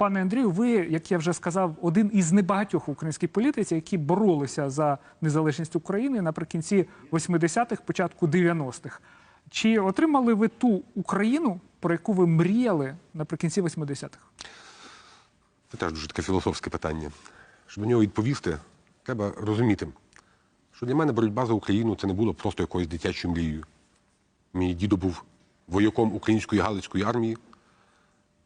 Пане Андрію, ви, як я вже сказав, один із небагатьох українських політиків, які боролися за незалежність України наприкінці 80-х, початку 90-х. Чи отримали ви ту Україну, про яку ви мріяли наприкінці 80-х? Це теж дуже таке філософське питання. Щоб на нього відповісти, треба розуміти, що для мене боротьба за Україну це не було просто якоюсь дитячою мрією. Мій дідо був вояком української галицької армії.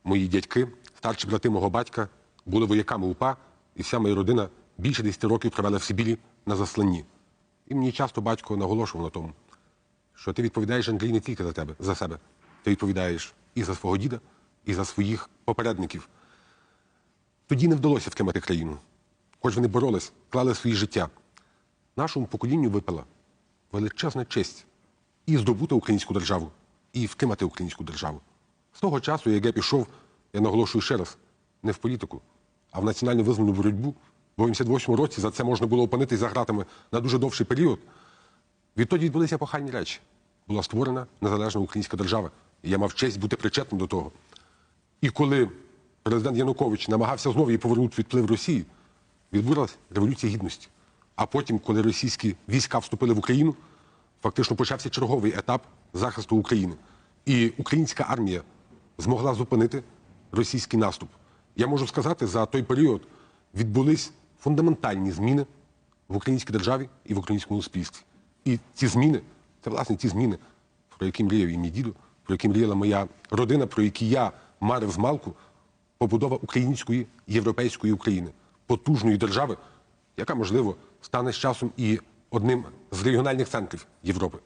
Мої дядьки, старші брати мого батька, були вояками УПА, і вся моя родина більше 10 років провела в Сибірі на засланні. І мені часто батько наголошував на тому, що ти відповідаєш Андрій не тільки за тебе, за себе. Ти відповідаєш і за свого діда, і за своїх попередників. Тоді не вдалося втримати країну. Хоч вони боролись, клали свої життя. Нашому поколінню випала величезна честь і здобути українську державу, і втримати українську державу. З того часу, як я пішов, я наголошую ще раз, не в політику, а в національно визвольну боротьбу. Бо в 88 році за це можна було опинитись за гратами на дуже довший період. Відтоді відбулися епохальні речі. Була створена незалежна українська держава. І я мав честь бути причетним до того. І коли президент Янукович намагався знову її повернути від вплив Росії, відбулася революція гідності. А потім, коли російські війська вступили в Україну, фактично почався черговий етап захисту України. І українська армія змогла зупинити російський наступ. Я можу сказати, за той період відбулись фундаментальні зміни в українській державі і в українському суспільстві. І ці зміни, це власне ті зміни, про які мріяв і мій дідо, про які мріяла моя родина, про які я марив з малку, побудова української європейської України, потужної держави, яка, можливо, стане з часом і одним з регіональних центрів Європи.